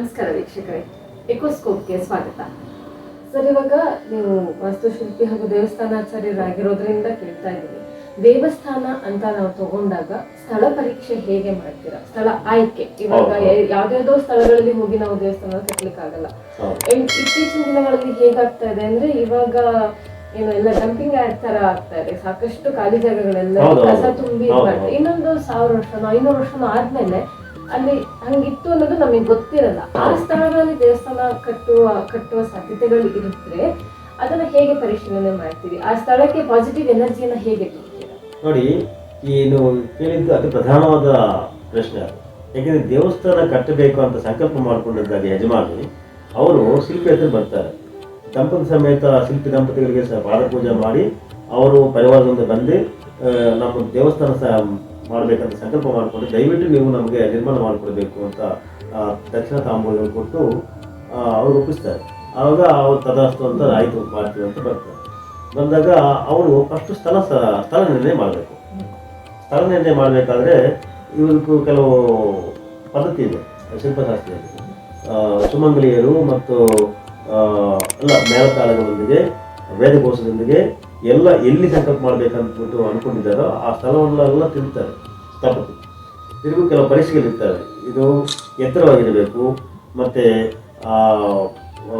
ನಮಸ್ಕಾರ ವೀಕ್ಷಕರೇ. ಎಕೋಸ್ಕೋಪ್ಗೆ ಸ್ವಾಗತ. ಸರ್ ಇವಾಗ ನೀವು ವಾಸ್ತುಶಿಲ್ಪಿ ಹಾಗೂ ದೇವಸ್ಥಾನಾಚಾರ್ಯರಾಗಿರೋದ್ರಿಂದ ಕೇಳ್ತಾ ಇದ್ದೀನಿ. ದೇವಸ್ಥಾನ ಅಂತ ನಾವು ತಗೊಂಡಾಗ ಸ್ಥಳ ಪರೀಕ್ಷೆ ಹೇಗೆ ಮಾಡ್ತೀರಾ? ಸ್ಥಳ ಆಯ್ಕೆ. ಇವಾಗ ಯಾವ್ದಾವ್ದೋ ಸ್ಥಳಗಳಲ್ಲಿ ಹೋಗಿ ನಾವು ದೇವಸ್ಥಾನ ಕಟ್ಲಿಕ್ಕೆ ಆಗಲ್ಲ ಹೌದು. ಇತ್ತೀಚಿನ ದಿನಗಳಲ್ಲಿ ಹೇಗಾಗ್ತಾ ಇದೆ ಅಂದ್ರೆ ಇವಾಗ ಏನು ಎಲ್ಲ ಡಂಪಿಂಗ್ ಆಡ್ ತರ ಆಗ್ತಾ ಇದೆ. ಸಾಕಷ್ಟು ಖಾಲಿ ಜಾಗಗಳೆಲ್ಲ ಕಸ ತುಂಬಿ ಇನ್ನೊಂದು ಸಾವಿರ ವರ್ಷನೋ ಐನೂರು ವರ್ಷನೋ ಆದ್ಮೇಲೆ ಅಲ್ಲಿ ಹಂಗಿತ್ತು ಅನ್ನೋದು ನಮಗೆ ಗೊತ್ತಿರಲ್ಲ. ಆ ಸ್ಥಳಗಳಲ್ಲಿ ದೇವಸ್ಥಾನ ಕಟ್ಟುವ ಕಟ್ಟುವ ಸಾಧ್ಯತೆಗಳು ಇರುತ್ತೆ ಅದನ್ನ ಹೇಗೆ ಪರಿಶೀಲನೆ ಮಾಡ್ತೀವಿ ಆ ಸ್ಥಳಕ್ಕೆ ಪಾಸಿಟಿವ್ ಎನರ್ಜಿಯನ್ನ ಹೇಗೆ ನೋಡಿ ಏನು ಕೇಳಿದ್ದು ಅತಿ ಪ್ರಧಾನವಾದ ಪ್ರಶ್ನೆ. ಯಾಕೆಂದ್ರೆ ದೇವಸ್ಥಾನ ಕಟ್ಟಬೇಕು ಅಂತ ಸಂಕಲ್ಪ ಮಾಡಿಕೊಂಡಿದ್ದಾಗ ಯಜಮಾನಿ ಅವರು ಶಿಲ್ಪಿ ಹತ್ರ ಬರ್ತಾರೆ. ದಂಪತಿ ಸಮೇತ ಶಿಲ್ಪಿ ದಂಪತಿಗಳಿಗೆ ಸಹ ಪಾದ ಪೂಜೆ ಮಾಡಿ ಅವರು ಪರಿವಾರದಿಂದ ಬಂದು ನಮ್ಮ ದೇವಸ್ಥಾನ ಸಹ ಮಾಡಬೇಕಂತ ಸಂಕಲ್ಪ ಮಾಡಿಕೊಂಡು ದಯವಿಟ್ಟು ನೀವು ನಮಗೆ ನಿರ್ಮಾಣ ಮಾಡಿಕೊಡ್ಬೇಕು ಅಂತ ದಕ್ಷಿಣ ತಾಂಬೂಲಗಳು ಕೊಟ್ಟು ಅವರು ಒಪ್ಪಿಸ್ತಾರೆ. ಆವಾಗ ಅವ್ರು ತದಾಸ್ತು ಅಂತ ಆಯಿತು ಮಾಡ್ತೀವಿ ಅಂತ ಬರ್ತಾರೆ ಬಂದಾಗ ಅವರು ಫಸ್ಟ್ ಸ್ಥಳ ಸ್ಥಳ ನಿರ್ಣಯ ಮಾಡಬೇಕು. ಸ್ಥಳ ನಿರ್ಣಯ ಮಾಡಬೇಕಾದ್ರೆ ಇವ್ರಿಗೂ ಕೆಲವು ಪದ್ಧತಿ ಇದೆ, ಶಿಲ್ಪಶಾಸ್ತ್ರದಲ್ಲಿ. ಸುಮಂಗಲಿಯರು ಮತ್ತು ಎಲ್ಲ ಮೇಳತಾಳಗಳೊಂದಿಗೆ, ವೇದಘೋಷದೊಂದಿಗೆ ಎಲ್ಲ ಎಲ್ಲಿ ಸಂಕಲ್ಪ ಮಾಡಬೇಕಂತ ಅಂದ್ಕೊಂಡಿದ್ದಾರೋ ಆ ಸ್ಥಳವನ್ನೆಲ್ಲ ತಿರುಗ್ತಾರೆ ಸ್ಥಪತಿ ತಿರುಗು ಕೆಲವು ಪರೀಕ್ಷೆಗಳಿರ್ತವೆ ಇದು ಎತ್ತರವಾಗಿರಬೇಕು ಮತ್ತು ಆ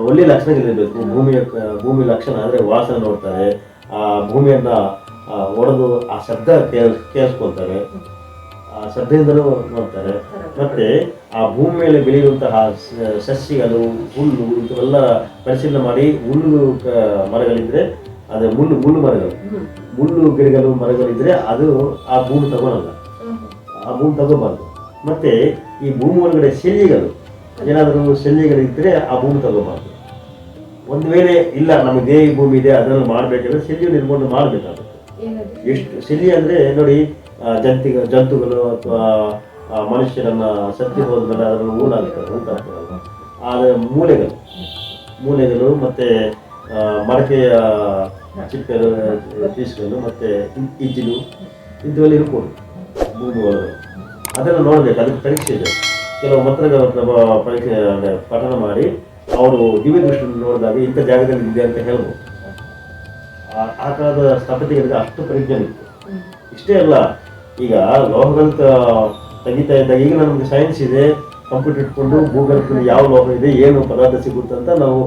ಒಳ್ಳೆಯ ಲಕ್ಷಣಗಳಿರಬೇಕು. ಭೂಮಿಯ ಭೂಮಿ ಲಕ್ಷಣ ಅಂದರೆ ವಾಸನೆ ನೋಡ್ತಾರೆ. ಆ ಭೂಮಿಯನ್ನು ಒಡೆದು ಆ ಶಬ್ದ ಕೇಳ್ ಕೇಳಿಸ್ಕೊಳ್ತಾರೆ. ಆ ಶ್ರದ್ಧೆಯಿಂದಲೂ ನೋಡ್ತಾರೆ. ಮತ್ತು ಆ ಭೂಮಿ ಮೇಲೆ ಬೆಳೆಯುವಂತಹ ಸಸ್ಯಗಳು ಹುಲ್ಲು ಇಂಥವೆಲ್ಲ ಪರಿಶೀಲನೆ ಮಾಡಿ ಹುಲ್ಲು ಮರಗಳಿದ್ದರೆ ಮರಗಳಿದ್ರೆ ಅದೇ ಮುಳ್ಳು ಮುಳ್ಳು ಮರಗಳು. ಮುಳ್ಳು ಗಿಡಗಳು ಮರಗಳಿದ್ರೆ ಅದು ಆ ಭೂಮಿ ತಗೊಳಲ್ಲ ಆ ಭೂಮಿ ತಗೋಬಾರ್ದು. ಮತ್ತೆ ಈ ಭೂಮಿ ಒಳಗಡೆ ಶೆಲ್ಲಿಗಳು ಏನಾದರೂ ಶೆಲ್ಲಿಗಳಿದ್ರೆ ಆ ಭೂಮಿ ತಗೋಬಾರ್ದು. ಒಂದು ವೇಳೆ ಇಲ್ಲ ನಮಗೆ ಈ ಭೂಮಿ ಇದೆ ಅದರಲ್ಲಿ ಮಾಡಬೇಕಂದ್ರೆ ಶೆಲ್ಲಿ ನಿರ್ಮಾಣ ಮಾಡಬೇಕಾಗುತ್ತೆ. ಎಷ್ಟು ಶೆಲ್ಲಿ ಅಂದ್ರೆ ನೋಡಿ ಜಂತಿ ಜಂತುಗಳು ಅಥವಾ ಮನುಷ್ಯರನ್ನ ಸತ್ತಿ ಹೋದ್ಮೇಲೆ ಅದರಲ್ಲಿ ಊಲಾಗ್ತದೆ ಊಟಾಗ್ತದಲ್ಲ. ಆದರೆ ಮೂಲೆಗಳು. ಮೂಲೆಗಳು ಮತ್ತೆ ಮಡಕೆಯ ಚಿಪ್ಪೆಗಳು ಪೀಸ್ಗಳು ಮತ್ತೆ ಇಜ್ಜಿಲು ಇಂಥವೆಲ್ಲ ಇರ್ಬೋದು. ಒಳಗೆ ಅದನ್ನು ನೋಡ್ಬೇಕು, ಅದಕ್ಕೆ ಪರೀಕ್ಷೆ ಇದೆ. ಕೆಲವು ಮಂತ್ರಗಳ ಪರೀಕ್ಷೆ ಪಠನ ಮಾಡಿ, ಅವರು ದಿವ್ಯ ದೃಷ್ಟಿಯನ್ನು ನೋಡಿದಾಗ ಇಂಥ ಜಾಗದಲ್ಲಿ ಇದೆ ಅಂತ ಹೇಳ್ಬೋದು. ಆ- ಕಾಲದ ಸ್ಥಾಪತಿಗಳಿಗೆ ಅಷ್ಟು ಪರಿಜ್ಞಾನ ಇತ್ತು. ಇಷ್ಟೇ ಅಲ್ಲ, ಈಗ ಲೋಹಗಳು ತೆಗಿತಾ ಇದ್ದಾಗ ಈಗ ನಮಗೆ ಸೈನ್ಸ್ ಇದೆ. ಕಂಪ್ಯೂಟರ್ ಇಟ್ಕೊಂಡು ಭೂಗರ್ಭದಲ್ಲಿ ಯಾವ ಲೋಹ ಇದೆ, ಏನು ಪದಾರ್ಥ ಸಿಗುತ್ತೆ ಅಂತ ನಾವು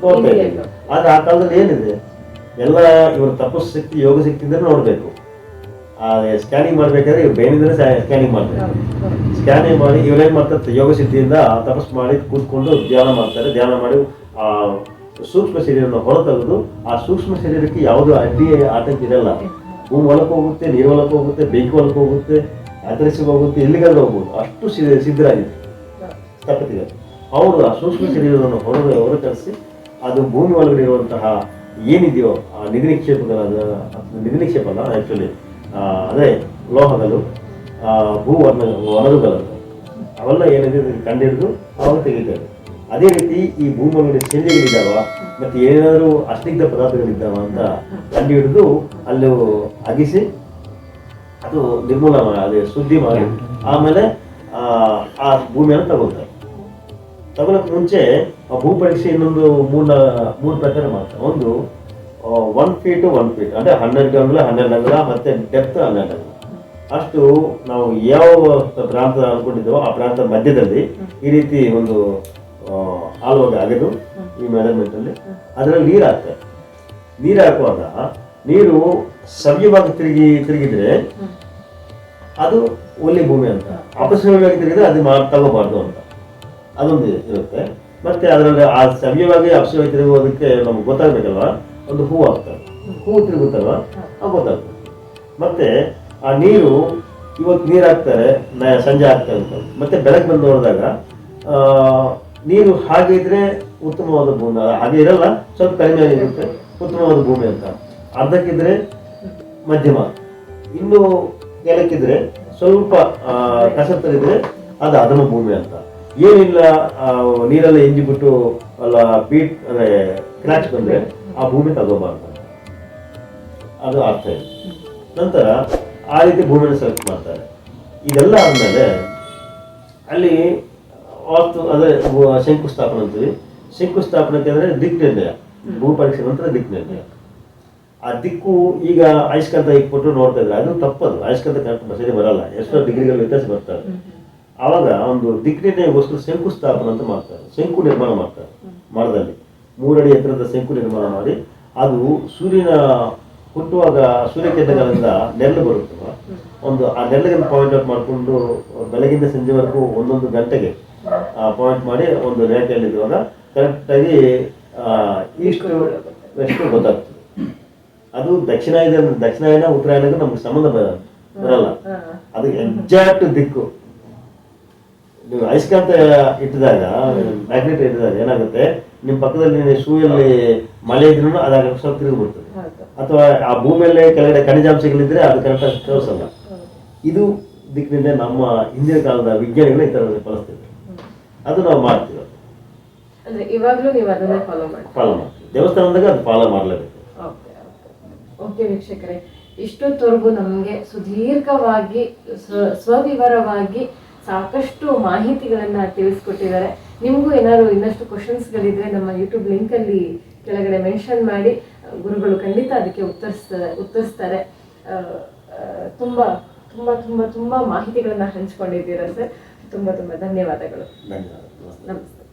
ನೋಡ್ತಾ ಇದ್ದೀವಿ. ಆದ್ರೆ ಆ ಕಾಲದಲ್ಲಿ ಏನಿದೆ? ಎಲ್ಲ ಇವರು ತಪಸ್ಸು ಶಕ್ತಿ ಯೋಗ ಶಕ್ತಿಯಿಂದ ನೋಡಬೇಕು. ಸ್ಕ್ಯಾನಿಂಗ್ ಮಾಡ್ಬೇಕಾದ್ರೆ ಇವ್ರು ಬೇನಿದ್ರೆ ಸ್ಕ್ಯಾನಿಂಗ್ ಮಾಡ್ತಾರೆ. ಸ್ಕ್ಯಾನಿಂಗ್ ಮಾಡಿ ಇವ್ರೇನ್ ಮಾಡ್ತಾರೆ ಯೋಗ ಸಿದ್ಧಿಯಿಂದ ತಪಸ್ ಮಾಡಿ ಕೂತ್ಕೊಂಡು ಧ್ಯಾನ ಮಾಡ್ತಾರೆ. ಧ್ಯಾನ ಮಾಡಿ ಆ ಸೂಕ್ಷ್ಮ ಶರೀರವನ್ನು ಹೊರತೆಗೆದು ಆ ಸೂಕ್ಷ್ಮ ಶರೀರಕ್ಕೆ ಯಾವುದು ಅಡ್ಡಿ ಆತಂಕ ಇರಲ್ಲ. ಭೂಮಿ ಹೊಲಕ್ಕೆ ಹೋಗುತ್ತೆ ನೀರು ಹೊಲಕ್ಕೆ ಹೋಗುತ್ತೆ ಬೆಂಕಿ ಹೊಲಕ್ಕೆ ಹೋಗುತ್ತೆ ಆಕರ್ಷಿಗೆ ಹೋಗುತ್ತೆ ಎಲ್ಲಿಗಾದ್ರೂ ಹೋಗ್ಬೋದು. ಅಷ್ಟು ಸಿದ್ಧ ಸಿದ್ಧರಾಗಿದೆ ತಪ್ಪತ್ತಿದೆ ಅವರು ಆ ಸೂಕ್ಷ್ಮ ಶರೀರವನ್ನು ಹೊರ ಹೊರತರಿಸಿ ಅದು ಭೂಮಿ ಒಳಗಡೆ ಇರುವಂತಹ ಏನಿದೆಯೋ ಆ ನಿಧಿ ನಿಕ್ಷೇಪಗಳ ನಿಧಿ ನಿಕ್ಷೇಪ ಅಲ್ಲ ಆ್ಯಕ್ಚುಲಿ ಅದೇ ಲೋಹಗಳು ಭೂ ವರ್ಣ ವರದುಗಳು ಅವೆಲ್ಲ ಏನಿದೆ ಕಂಡಿಡಿದು ಅವರು ತೆಗಿತಾರೆ. ಅದೇ ರೀತಿ ಈ ಭೂಮಿಯಲ್ಲಿ ಒಳಗಡೆ ಮತ್ತು ಏನಾದರೂ ಅಸ್ನಿಗ್ಧ ಪದಾರ್ಥಗಳಿದ್ದಾವ ಅಂತ ಕಂಡುಹಿಡಿದು ಅಲ್ಲಿ ಅಗಿಸಿ ಅದು ನಿರ್ಮೂಲ ಮಾಡಿ ಅದೇ ಶುದ್ಧಿ ಮಾಡಿ ಆಮೇಲೆ ಆ, ಭೂಮಿಯನ್ನು ತಗೊಳ್ತಾರೆ. ತಗೊಳಕ್ ಮುಂಚೆ ಆ ಭೂ ಪರೀಕ್ಷೆ ಇನ್ನೊಂದು ಮೂರ್ನ ಮೂರು ಪ್ರಕಾರ ಮಾಡ್ತಾರೆ. ಒಂದು ಒನ್ ಫೀಟು ಒನ್ ಫೀಟ್ ಅಂದ್ರೆ ಹನ್ನೆರಡು ಅಂಗುಲ ಹನ್ನೆರಡು ಅಂಗುಲ ಮತ್ತೆ ಡೆಪ್ತ್ ಹನ್ನೆರಡು ಅಂಗುಲ ಅಷ್ಟು ನಾವು ಯಾವ ಪ್ರಾಂತ ಅನ್ಕೊಂಡಿದ್ದೇವೋ ಆ ಪ್ರಾಂತ ಮಧ್ಯದಲ್ಲಿ ಈ ರೀತಿ ಒಂದು ಆಲೋಗ ಆಗಿದ್ದು ಈ ಮ್ಯಾನೇಜ್ಮೆಂಟ್ ಅಲ್ಲಿ. ಅದರಲ್ಲಿ ನೀರು ಹಾಕ್ತಾರೆ ನೀರು ಹಾಕುವಾಗ ನೀರು ಸವ್ಯವಾಗಿ ತಿರುಗಿ, ತಿರುಗಿದ್ರೆ ಅದು ಒಲ್ಲಿ ಭೂಮಿ ಅಂತ. ಅಪಸವ್ಯವಾಗಿ ತಿರುಗಿದ್ರೆ ಅದು ಮಾ, ತಗೋಬಾರ್ದು ಅಂತ. ಅದೊಂದು ಇರುತ್ತೆ. ಮತ್ತೆ ಅದರಲ್ಲಿ ಆ ಸವ್ಯವಾಗಿ ಅಪಸವ್ಯ ತಿರುಗುವುದಕ್ಕೆ ನಮ್ಗೆ ಗೊತ್ತಾಗ್ಬೇಕಲ್ವಾ? ಒಂದು ಹೂ ಆಗ್ತದೆ. ಹೂ ತಿರುಗುತ್ತಲ್ವ ಗೊತ್ತಾಗ್ತದೆ. ಮತ್ತೆ ಆ ನೀರು ಇವತ್ತು ನೀರು ಹಾಕ್ತಾರೆ ಸಂಜೆ ಹಾಕ್ತಾರೆ ಅಂತ. ಮತ್ತೆ ಬೆಳಗ್ಗೆ ಬಂದು ನೋಡಿದಾಗ ಆ, ನೀರು ಹಾಗೆ ಇದ್ರೆ ಉತ್ತಮವಾದ ಭೂಮಿ. ಹಾಗೆ ಇರಲ್ಲ ಸ್ವಲ್ಪ ಕಡಿಮೆ ಆಗಿರುತ್ತೆ ಉತ್ತಮವಾದ ಭೂಮಿ ಅಂತ. ಅರ್ಧಕ್ಕಿದ್ರೆ ಮಧ್ಯಮ. ಇನ್ನು ಕೆಲಕ್ಕಿದ್ರೆ ಸ್ವಲ್ಪ ಕಸತ್ತರಿದ್ರೆ ಅದು ಅಧಮ ಭೂಮಿ ಅಂತ. ಏನಿಲ್ಲ ನೀರಲ್ಲ ನೀರೆಲ್ಲ ಎಂಜಿಬಿಟ್ಟು ಅಲ್ಲ ಬೀಟ್ ಅಂದ್ರೆ ಕ್ರಾಚ್ ಬಂದ್ರೆ ಆ ಭೂಮಿ ತಗೋಬಾರ್ದು. ಅದು ಅರ್ಥ ಇದೆ. ನಂತರ ಆ ರೀತಿ ಭೂಮಿಯನ್ನು ಸೆಲೆಕ್ಟ್ ಮಾಡ್ತಾರೆ. ಇದೆಲ್ಲ ಆದಮೇಲೆ ಅಲ್ಲಿ ಅವತ್ತು ಅದೇ ಶಂಕುಸ್ಥಾಪನೆ ಅಂತೀವಿ. ಶಂಕುಸ್ಥಾಪನೆ ಅಂದರೆ ದಿಕ್ ನಿರ್ಣಯ. ಭೂ ಪರೀಕ್ಷೆ ನಂತರ ದಿಕ್ ನಿರ್ಣಯ. ಆ ದಿಕ್ಕು ಈಗ ಆಯುಷ್ಕಾಂತ ಇಟ್ಬಿಟ್ಟು ನೋಡ್ತಾ ಇದ್ರೆ ಅದು ತಪ್ಪದು. ಆಯುಷ್ಕಾಂತ ಕರೆಕ್ಟ್ ಸರಿ ಬರಲ್ಲ. ಎಷ್ಟೋ ಡಿಗ್ರಿಗಳು ವ್ಯತ್ಯಾಸ ಬರ್ತಾರೆ. ಆವಾಗ ಒಂದು ದಿಕ್ ನಿರ್ಣಯಗೋಸ್ಕರ ಶಂಕುಸ್ಥಾಪನೆ ಅಂತ ಮಾಡ್ತಾರೆ. ಶಂಕು ನಿರ್ಮಾಣ ಮಾಡ್ತಾರೆ. ಮರದಲ್ಲಿ ಮೂರಡಿ ಎತ್ತರದ ಸೆಂಕು ನಿರ್ಮಾಣ ಮಾಡಿ ಅದು ಸೂರ್ಯನ ಹುಟ್ಟುವಾಗ ಕೇಂದ್ರಗಳಿಂದ ನೆರಳು ಬರುತ್ತಲ್ಲ ಒಂದು ಆ ನೆರಳಿಗೆ ಪಾಯಿಂಟ್ ಔಟ್ ಮಾಡಿಕೊಂಡು ಬೆಳಗಿಂದ ಸಂಜೆವರೆಗೂ ಒಂದೊಂದು ಗಂಟೆಗೆ ಪಾಯಿಂಟ್ ಮಾಡಿ ಒಂದು ರೇಖೆಯಲ್ಲಿ ಇರುವಾಗ ಕರೆಕ್ಟಾಗಿ ಈಸ್ಟ್ ವೆಸ್ಟ್ ಗೊತ್ತಾಗ್ತದೆ. ಅದು ದಕ್ಷಿಣಾಯನ ದಕ್ಷಿಣಾಯನ ಉತ್ತರಾಯಣಕ್ಕೂ ನಮ್ಗೆ ಸಂಬಂಧ ಬರ- ಬರಲ್ಲ. ಅದು ಎಕ್ಸಾಕ್ಟ್ ದಿಕ್ಕು. ನೀವು ಅಯಸ್ಕಾಂತ ಇಟ್ಟಿದಾಗ ಮ್ಯಾಗ್ನೆಟ್ ಇಟ್ಟಿದಾಗ ಏನಾಗುತ್ತೆ? ನಿಮ್ಮ ಪಕ್ಕದಲ್ಲಿ ಸೂಯಲ್ಲಿ ಮಳೆ ಇದ್ರೂ ಅದಾಗ ಸ್ವಲ್ಪ ತಿರುಗಿ ಬಿಡ್ತದೆ. ಅಥವಾ ಆ ಭೂಮಿಯಲ್ಲೇ ಕೆಳಗಡೆ ಖನಿಜಾಂಶಗಳಿದ್ರೆ ಅದು ಕರೆಕ್ಟಾಗಿ ತೋರಿಸಲ್ಲ. ಇದು ದಿಕ್ಕಿನಿಂದ ನಮ್ಮ ಹಿಂದಿನ ಕಾಲದ ವಿಜ್ಞಾನಿಗಳು ಈ ಥರ ಬಳಸ್ತಿದ್ರು ಅದು ನಾವು ಮಾಡ್ತೀವಿ. ಇವಾಗ್ಲೂ ನೀವು ಅದನ್ನೇ ಫಾಲೋ ಮಾಡಿ ಫಾಲೋ ಮಾಡ್ತೀವಿ. ದೇವಸ್ಥಾನದಾಗ ಅದು ಫಾಲೋ ಮಾಡಲೇಬೇಕು. ಓಕೆ ವೀಕ್ಷಕರೇ ಇಷ್ಟೊತ್ತವರೆಗೂ ನಮಗೆ ಸುದೀರ್ಘವಾಗಿ ಸ್ವ ಸ್ವವಿವರವಾಗಿ ಸಾಕಷ್ಟು ಮಾಹಿತಿಗಳನ್ನು ತಿಳಿಸ್ಕೊಟ್ಟಿದ್ದಾರೆ. ನಿಮಗೂ ಏನಾದ್ರು ಇನ್ನಷ್ಟು ಕ್ವಶನ್ಸ್ಗಳಿದ್ರೆ ನಮ್ಮ ಯೂಟ್ಯೂಬ್ ಲಿಂಕಲ್ಲಿ ಕೆಳಗಡೆ ಮೆನ್ಷನ್ ಮಾಡಿ. ಗುರುಗಳು ಖಂಡಿತ ಅದಕ್ಕೆ ಉತ್ತರಿಸ್ತಾರೆ. ಉತ್ತರಿಸ್ತಾರೆ ತುಂಬ ತುಂಬ ತುಂಬಾ ತುಂಬಾ ಮಾಹಿತಿಗಳನ್ನ ಹಂಚ್ಕೊಂಡಿದ್ದೀರಾ ಸರ್? ತುಂಬಾ ತುಂಬಾ ಧನ್ಯವಾದಗಳು. ಧನ್ಯವಾದ ನಮಸ್ತೆ.